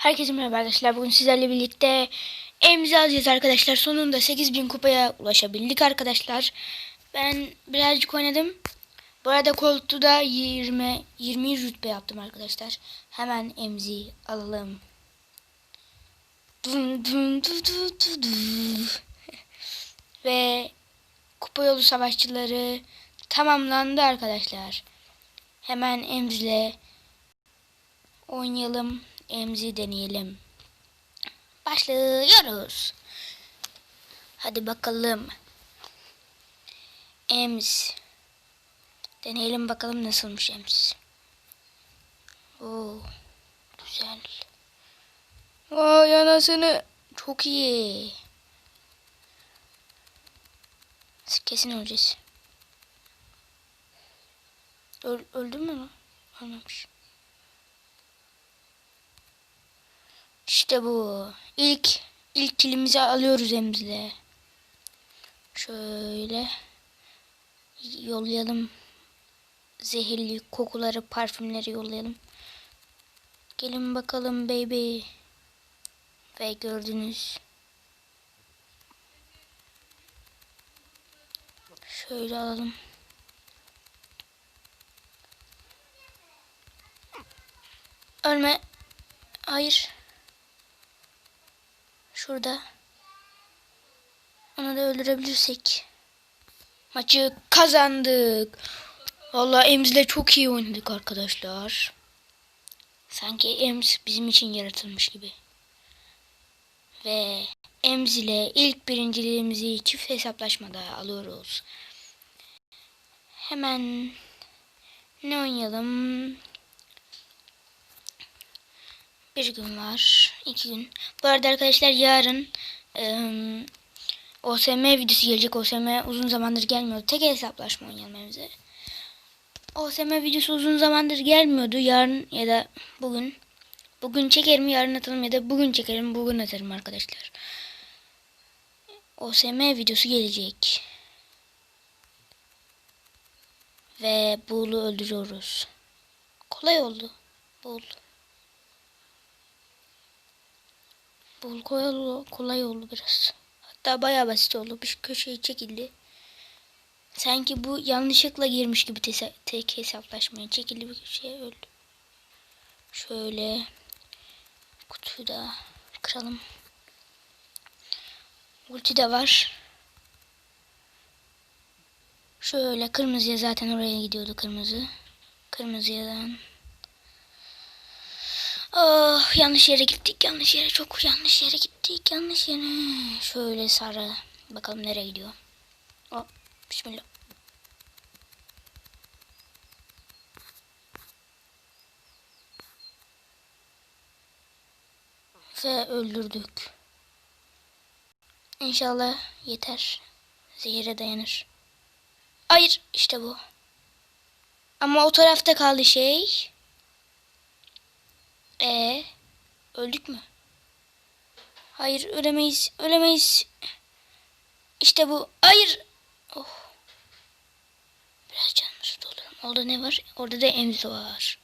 Herkese merhaba arkadaşlar. Bugün sizlerle birlikte emzi alacağız arkadaşlar. Sonunda 8000 kupaya ulaşabildik arkadaşlar. Ben birazcık oynadım. Bu arada koltuğu da 20 20 rütbe yaptım arkadaşlar. Hemen emzi alalım. Dum dum du du du du. Ve kupa yolu savaşçıları tamamlandı arkadaşlar. Hemen emzile oynayalım. Emzi deneyelim. Başlıyoruz. Hadi bakalım. Ems. Deneyelim bakalım nasılmış Ems. Oo, güzel. Vay anasını. Çok iyi. Kesin öleceğiz. Öl, öldün mü lan? Ölmemiş. İşte bu. İlk ilk kilimizi alıyoruz emzile. Şöyle yollayalım. Zehirli kokuları, parfümleri yollayalım. Gelin bakalım baby. Ve gördünüz. Şöyle alalım. Ölme. Hayır. Şurada. Onu da öldürebilirsek. Maçı kazandık. Vallahi Ems'le çok iyi oynadık arkadaşlar. Sanki Ems bizim için yaratılmış gibi. Ve Ems ile ilk birinciliğimizi çift hesaplaşmada alıyoruz. Hemen ne oynayalım? Bir gün var. iki gün. Bu arada arkadaşlar yarın ıı, OSM videosu gelecek. OSM uzun zamandır gelmiyordu. Tek hesaplaşma oynayalım evimize. OSM videosu uzun zamandır gelmiyordu. Yarın ya da bugün. Bugün çekerim yarın atalım ya da bugün çekerim bugün atarım arkadaşlar. OSM videosu gelecek. Ve Buğulu öldürüyoruz. Kolay oldu. Buğulu. Bul kolay, kolay oldu biraz. Hatta bayağı basit oldu. Bir köşeye çekildi. Sanki bu yanlışlıkla girmiş gibi te tek hesaplaşmaya çekildi bir köşeye öldü. Şöyle kutuyu da kıralım. Ulti de var. Şöyle kırmızıya zaten oraya gidiyordu kırmızı. Kırmızıyadan Oh yanlış yere gittik yanlış yere çok yanlış yere gittik yanlış yere. Şöyle sarı bakalım nereye gidiyor. Oh bismillah. Ve öldürdük. İnşallah yeter. Zehire dayanır. Hayır işte bu. Ama o tarafta kaldı şey. E öldük mü? Hayır ölemeyiz. Ölemeyiz. İşte bu. Hayır. Oh. Biraz canımızı dolduralım. Orada ne var? Orada da emzi var.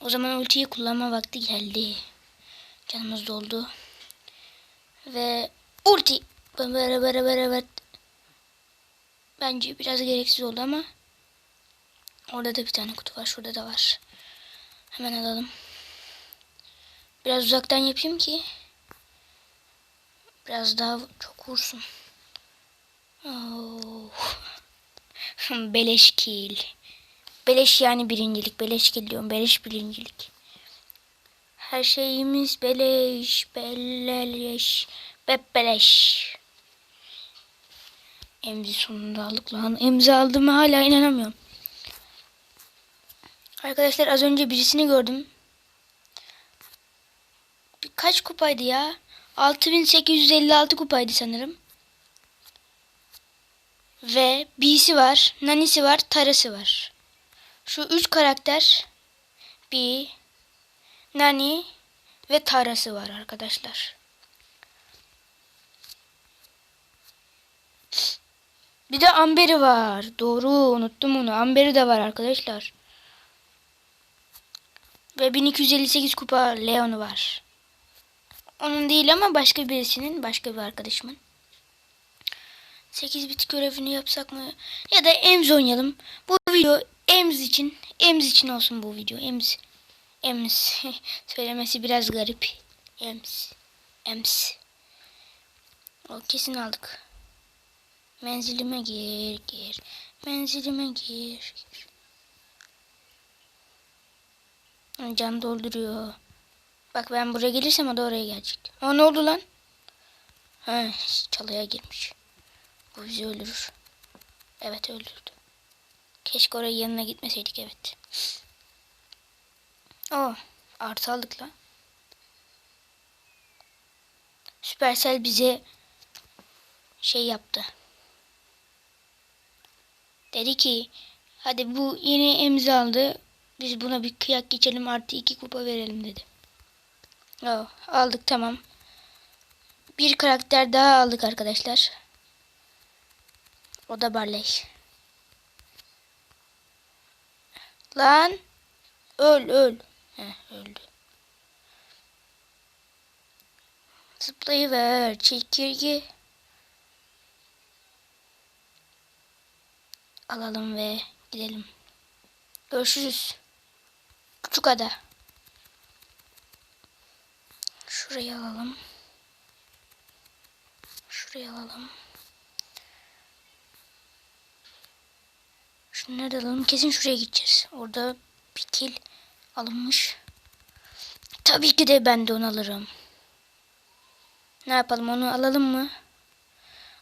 O zaman ultiyi kullanma vakti geldi. Canımız doldu. Ve ulti. Böyle böyle böyle böyle. Bence biraz gereksiz oldu ama. Orada da bir tane kutu var. Şurada da var. Hemen alalım. Biraz uzaktan yapayım ki biraz daha çok vursun. Oh. beleş kill. Beleş yani birincilik. Beleş kill diyorum. Beleş birincilik. Her şeyimiz beleş. Beleş. Bebeleş. Emzi sonunda aldık lan. Emzi aldım hala inanamıyorum. Arkadaşlar az önce birisini gördüm kaç kupaydı ya? 6856 kupaydı sanırım. Ve B'si var, Nani'si var, Tara'sı var. Şu üç karakter B, Nani ve Tara'sı var arkadaşlar. Bir de Amber'i var. Doğru unuttum onu. Amber'i de var arkadaşlar. Ve 1258 kupa Leon'u var. Onun değil ama başka birisinin, başka bir arkadaşımın. 8 bit görevini yapsak mı? Ya da Ems oynayalım. Bu video Ems için, Ems için olsun bu video. Ems. Ems. Söylemesi biraz garip. Ems. Ems. O kesin aldık. Menzilime gir, gir. Menzilime gir. Can dolduruyor. Bak ben buraya gelirsem o da oraya gelecek. Aa ne oldu lan? Ha çalıya girmiş. Bu bizi öldürür. Evet öldürdü. Keşke oraya yanına gitmeseydik evet. Oo artı aldık lan. Süpersel bize şey yaptı. Dedi ki hadi bu yeni emzi aldı. Biz buna bir kıyak geçelim artı iki kupa verelim dedi. Oh, aldık tamam. Bir karakter daha aldık arkadaşlar. O da Barley. Lan. Öl öl. Heh, öldü. Zıplayıver çekirge. Alalım ve gidelim. Görüşürüz. Küçük ada. Şurayı alalım. Şurayı alalım. Şunları da alalım. Kesin şuraya gideceğiz. Orada bir kil alınmış. Tabii ki de ben de onu alırım. Ne yapalım onu alalım mı?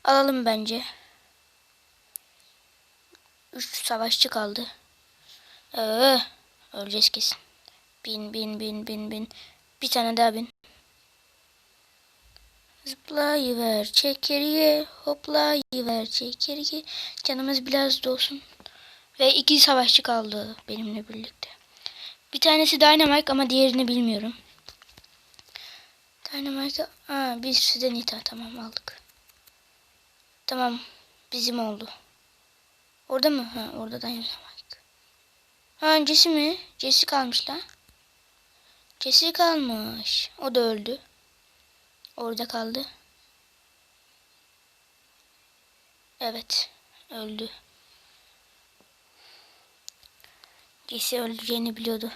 Alalım bence. Üç savaşçı kaldı. Ee, öleceğiz kesin. Bin bin bin bin bin. Bir tane daha bin. Zıplayıver çekirge, hoplayıver çekirge. Canımız biraz dolsun. Ve iki savaşçı kaldı benimle birlikte. Bir tanesi Dynamite ama diğerini bilmiyorum. Dynamite, aa birisi de Nita tamam aldık. Tamam bizim oldu. Orada mı? Ha orada Dynamite. Ha öncesi mi? Jesse kalmış lan. Jesse kalmış. O da öldü. Orada kaldı. Evet. Öldü. Jesse öldüreceğini biliyordu.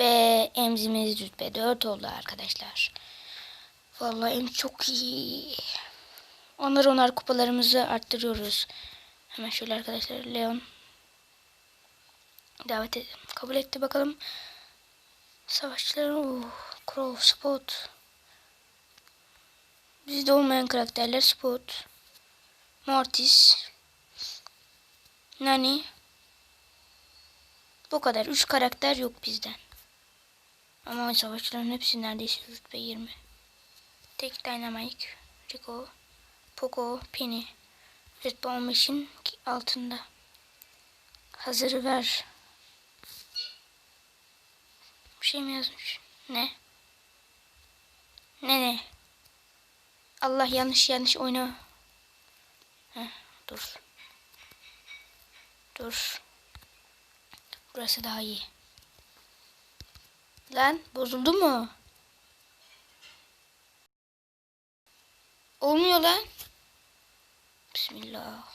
Ve emzimiz rütbe 4 oldu arkadaşlar. Vallahi em çok iyi. Onlar onar kupalarımızı arttırıyoruz. Hemen şöyle arkadaşlar. Leon davet edelim. Kabul etti bakalım. Savaşçılar. Oh, Crow, Spot. Bizde olmayan karakterler Spot. Mortis. Nani. Bu kadar. Üç karakter yok bizden. Ama savaşçıların hepsi neredeyse rütbe 20. Tek Dynamite, Rico, Poco, Penny. Rütbe 15'in altında. Hazırı ver. Bir şey mi yazmış? Ne? Ne ne? Allah yanlış yanlış oyna. Dur. Dur. Burası daha iyi. Lan bozuldu mu? Olmuyor lan. Bismillah.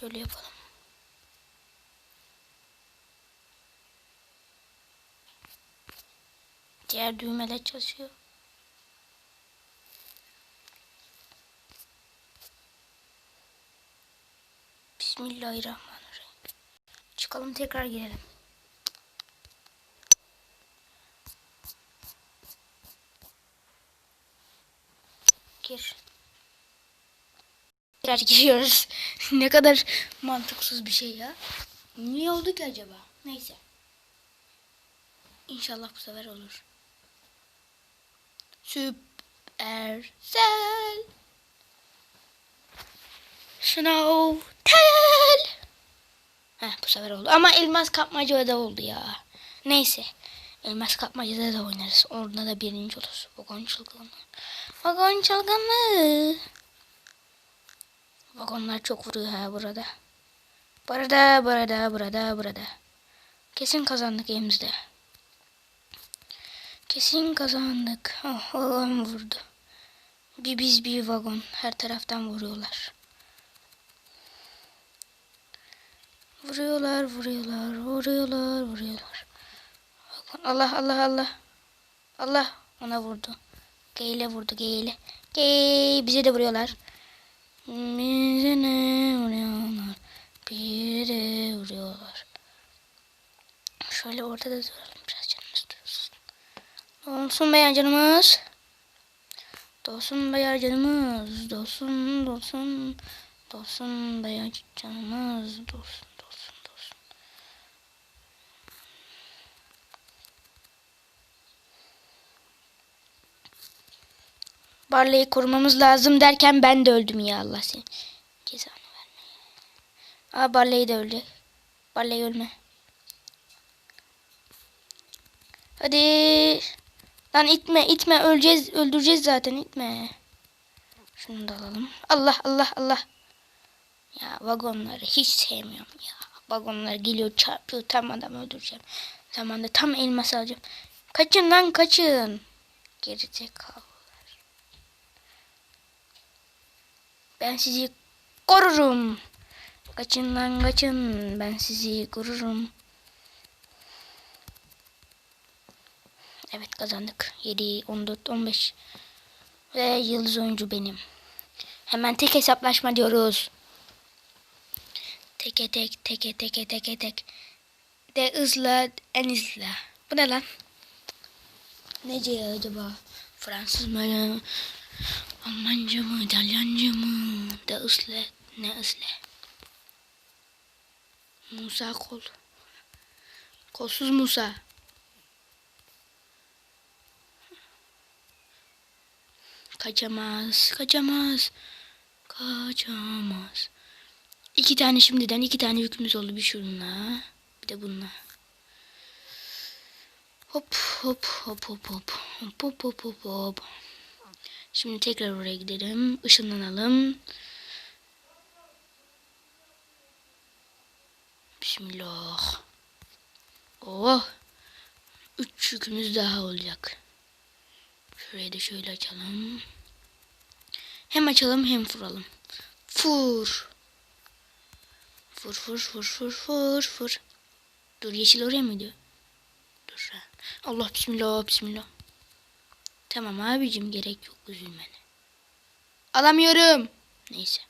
Şöyle yapalım. Diğer düğmeler çalışıyor. Bismillahirrahmanirrahim. Çıkalım tekrar girelim. Gir. Tekrar giriyoruz. ne kadar mantıksız bir şey ya. Niye oldu ki acaba? Neyse. İnşallah bu sefer olur. Süpersel. Snow Tel. Heh bu sefer oldu. Ama elmas kapmaca da oldu ya. Neyse. Elmas kapmacada da oynarız. Orada da birinci oluruz. Vagon çılgınlığı. Vagon çılgınlığı. Vagonlar çok vuruyor ha burada. Burada, burada, burada, burada. Kesin kazandık elimizde. Kesin kazandık. Oh, Allah'ım vurdu. Bir biz bir vagon. Her taraftan vuruyorlar. Vuruyorlar, vuruyorlar, vuruyorlar, vuruyorlar. Allah Allah Allah. Allah ona vurdu. Geyle vurdu geyle. Gey bize de vuruyorlar. Bize ne vuruyorlar. Bize vuruyorlar. Şöyle ortada duralım biraz canımız dursun. Dolsun be canımız. Dolsun be canımız. Dolsun dolsun. Dolsun be canımız. Dolsun. Barley'i korumamız lazım derken ben de öldüm ya Allah seni. Cezanı vermeye. Aa Barley de öldü. Barley ölme. Hadi. Lan itme itme öleceğiz öldüreceğiz zaten itme. Şunu da alalım. Allah Allah Allah. Ya vagonları hiç sevmiyorum ya. Vagonlar geliyor çarpıyor tam adam öldüreceğim. Zamanda tam elmas alacağım. Kaçın lan kaçın. Gerizekalılar. Ben sizi korurum. Kaçın lan kaçın. Ben sizi korurum. Evet kazandık. 7, 14, 15. Ve yıldız oyuncu benim. Hemen tek hesaplaşma diyoruz. Teke tek teke teke teke tek. De hızla en hızla. Bu ne lan? Nece acaba? Fransız mı? Almanca mı? İtalyanca mı? De hızla. Ne hızla? Musa kol. Kolsuz Musa. Kaçamaz, kaçamaz, kaçamaz. İki tane şimdiden iki tane yükümüz oldu bir şunla. Bir de bununla. Hop hop hop hop hop hop hop hop hop. Şimdi tekrar oraya gidelim. Işınlanalım. Bismillah. Oh. Üç yükümüz daha olacak. Şurayı da şöyle açalım. Hem açalım hem vuralım. Fur. Fur fur fur fur fur fur. Dur yeşil oraya mı gidiyor? Dur. Allah bismillah bismillah. Tamam abicim gerek yok üzülmene. Alamıyorum. Neyse.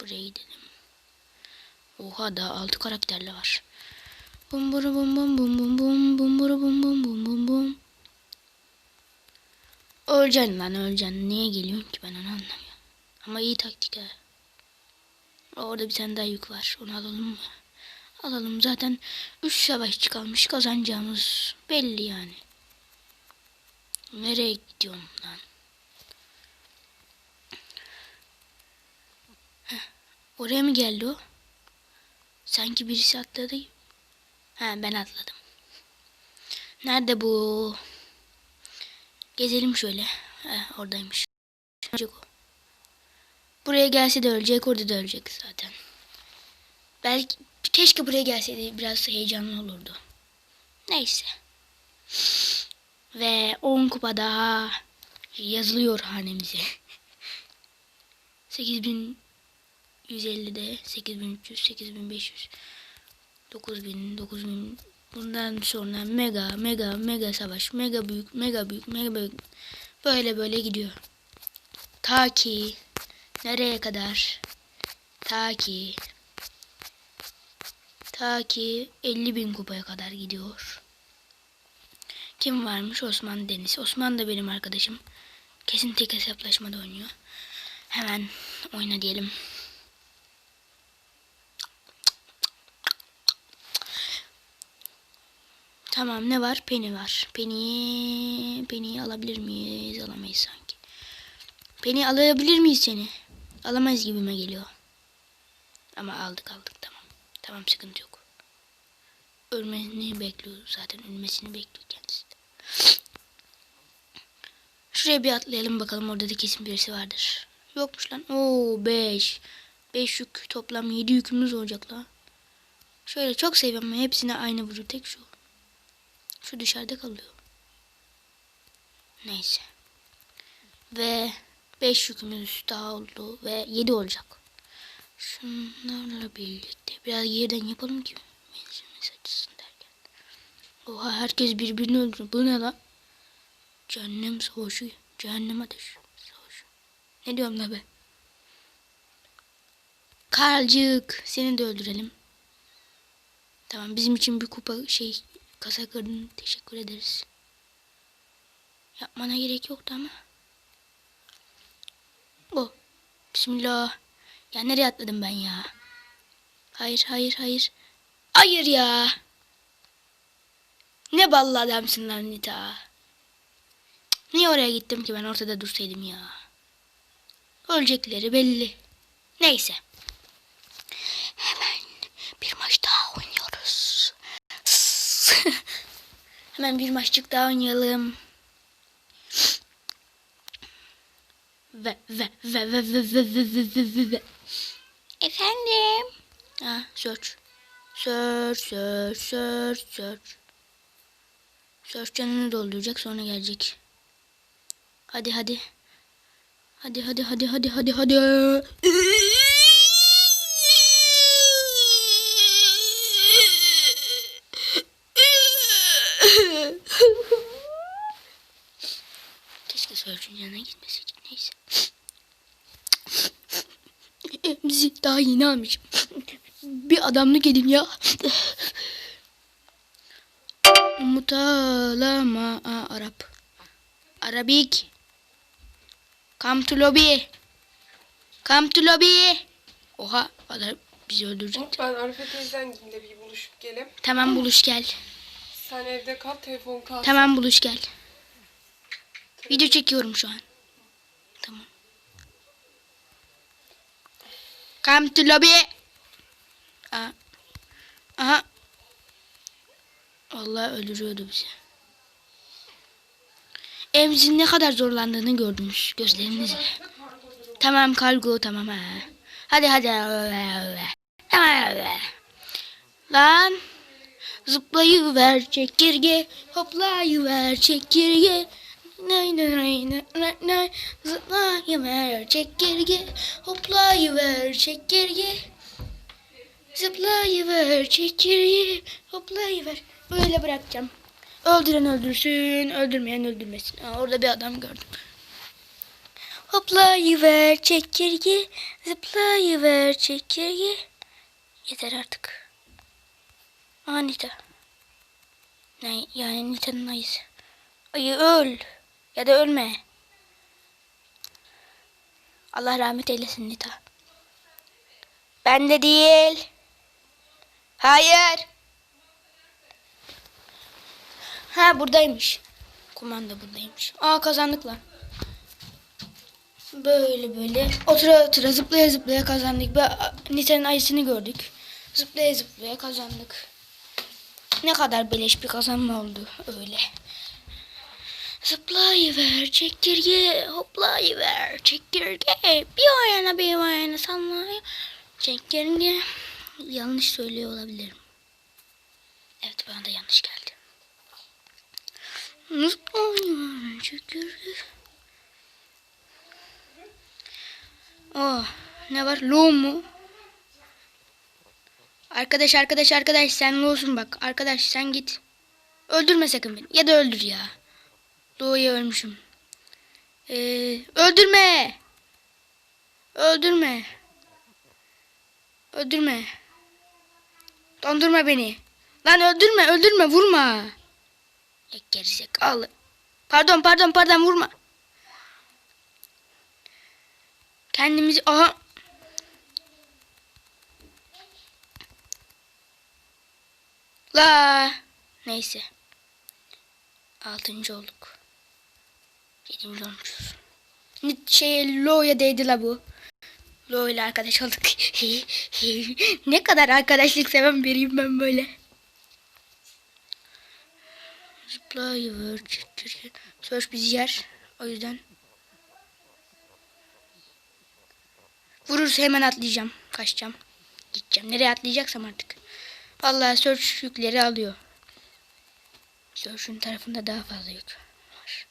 Buraya gidelim. Oha daha altı karakterli var. Bum buru bum bum bum bum bum bum buru bum bum bum bum bum. Öleceksin lan öleceksin. Niye geliyorsun ki ben onu anlamıyorum. Ama iyi taktik ha. Orada bir tane daha yük var. Onu alalım mı? Alalım zaten 3 savaşçı kalmış kazanacağımız belli yani. Nereye gidiyorum lan? Heh, oraya mı geldi o? Sanki birisi atladı. Ha ben atladım. Nerede bu? Gezelim şöyle. Ha, oradaymış. Buraya gelse de ölecek, orada da ölecek zaten. Belki keşke buraya gelseydi biraz heyecanlı olurdu. Neyse. Ve 10 kupa daha yazılıyor hanemize. 8150'de 8300, 8500, 9000, 9000 bundan sonra mega mega mega savaş, mega büyük, mega büyük, mega büyük böyle böyle gidiyor. Ta ki nereye kadar? Ta ki ta ki 50 bin kupaya kadar gidiyor. Kim varmış? Osman Deniz. Osman da benim arkadaşım. Kesin tek hesaplaşmada oynuyor. Hemen oyna diyelim. Tamam ne var? Penny var. Penny, Penny'yi alabilir miyiz? Alamayız sanki. Penny alabilir miyiz seni? Alamayız gibime geliyor. Ama aldık aldık tamam. Tamam sıkıntı yok. Ölmesini bekliyor zaten. Ölmesini bekliyor kendisi. Şuraya bir atlayalım bakalım orada da kesin birisi vardır. Yokmuş lan. Oo 5. 5 yük toplam 7 yükümüz olacak la. Şöyle çok seviyorum hepsine aynı vuruyor tek şu. Şu dışarıda kalıyor. Neyse. Ve 5 yükümüz daha oldu ve 7 olacak. Şunlarla birlikte biraz yerden yapalım ki menzilimiz açısın derken. Oha herkes birbirini öldürüyor. Bu ne lan? Cehennem savaşı. Cehennem ateşi savaşı. Ne diyorum la be? Karlcık seni de öldürelim. Tamam bizim için bir kupa şey kasa kırdın. Teşekkür ederiz. Yapmana gerek yoktu ama. Oh. Bismillah. Ya nereye atladım ben ya? Hayır hayır hayır. Hayır ya. Ne ballı adamsın lan Nita. Niye oraya gittim ki ben ortada dursaydım ya. Ölecekleri belli. Neyse. Hemen bir maç daha oynuyoruz. Hemen bir maçlık daha oynayalım. Ve ve ve ve ve ve ve ve ve ve. Efendim. Ha, search. Search, search, search, search. Search canını dolduracak sonra gelecek. Hadi hadi. Hadi hadi hadi hadi hadi hadi. Keşke Search'ün yanına gitmeseydik. Neyse. Bizi daha yeni almışım. Bir adamlık edin ya. Mutalama Arap. Arabik. Come to lobby. Come to lobby. Oha adam bizi öldürecek. Ben Arife teyzen de bir buluşup gelip. Tamam buluş gel. Sen evde kal, telefon kal. Tamam buluş gel. Video çekiyorum şu an. Tamam. Come to lobby. Aa. Aha. Vallahi öldürüyordu bizi. Evimizin ne kadar zorlandığını gördünüz gözlerinizle. Tamam kargo tamam ha. Hadi hadi. Lan. Zıplayıver çekirge, hoplayıver çekirge. Nay nay nay nay nay. Zıplayıver çekirge, hoplayıver çekirge. Zıplayıver çekirge, hoplayıver. Böyle bırakacağım. Öldüren öldürsün, öldürmeyen öldürmesin. Aa, orada bir adam gördüm. Hoplayıver çekirge, zıplayıver çekirge. Yeter artık. Aa Nita. Ne, yani Nita'nın ayısı. Ayı öl. Ya da ölme. Allah rahmet eylesin Nita. Ben de değil. Hayır. Ha buradaymış. Kumanda buradaymış. Aa kazandık lan. Böyle böyle otura otura zıplaya zıplaya kazandık. Ve Nita'nın ayısını gördük. Zıplaya zıplaya kazandık. Ne kadar beleş bir kazanma oldu öyle. Zıplayıver çekirge, hoplayıver çekirge. Bir o yana bir o yana sallay. Çekirge. Yanlış söylüyor olabilirim. Evet bana da yanlış geldi. Zıplayıver çekirge. Oh ne var? Lo mu? Arkadaş arkadaş arkadaş sen Lo'sun bak. Arkadaş sen git. Öldürme sakın beni. Ya da öldür ya. Lo'ya ölmüşüm. Ee, öldürme. Öldürme. Öldürme. Dondurma beni. Lan öldürme öldürme vurma. Ya gerizekalı. Pardon pardon pardon vurma. Kendimizi aha La neyse. Altıncı olduk. Yedinci olmuşuz. Şey Lo'ya değdi la bu. Lo ile arkadaş olduk. ne kadar arkadaşlık seven biriyim ben böyle. Zıplayıver. Söz bizi yer. O yüzden. Vurursa hemen atlayacağım. Kaçacağım. Gideceğim. Nereye atlayacaksam artık. Vallahi search yükleri alıyor. Görüşün tarafında daha fazla yük var.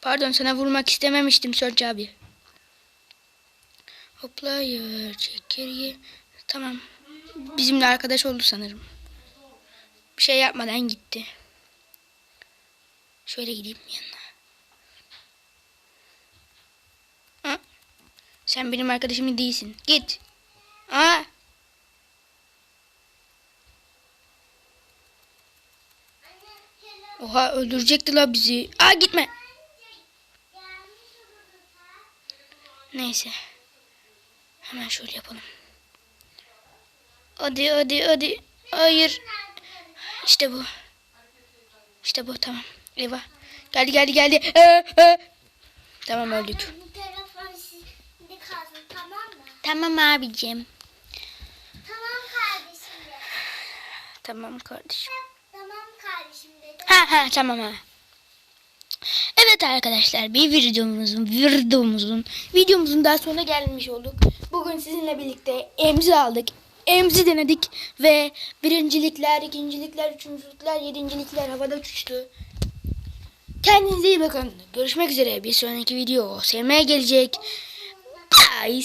Pardon sana vurmak istememiştim Search abi. Hoplayır çekirge. Tamam. Bizimle arkadaş oldu sanırım. Bir şey yapmadan gitti. Şöyle gideyim yanına. Ha? Sen benim arkadaşım değilsin. Git. Aa. Oha öldürecekti la bizi. Aa gitme. Neyse. Hemen şöyle yapalım. Hadi hadi hadi. Hayır. İşte bu. İşte bu tamam. Eyvah. Geldi geldi geldi. Ee, ee. Tamam öldük. Kalsın tamam mı? Tamam abicim. Tamam kardeşim de. Tamam kardeşim. Tamam kardeşim dedi. Ha ha tamam ha. Evet arkadaşlar bir videomuzun videomuzun videomuzun daha sonuna gelmiş olduk. Bugün sizinle birlikte emzi aldık. Emzi denedik ve birincilikler, ikincilikler, üçüncülükler, yedincilikler havada uçuştu. Kendinize iyi bakın. Görüşmek üzere. Bir sonraki video sevmeye gelecek. Bye.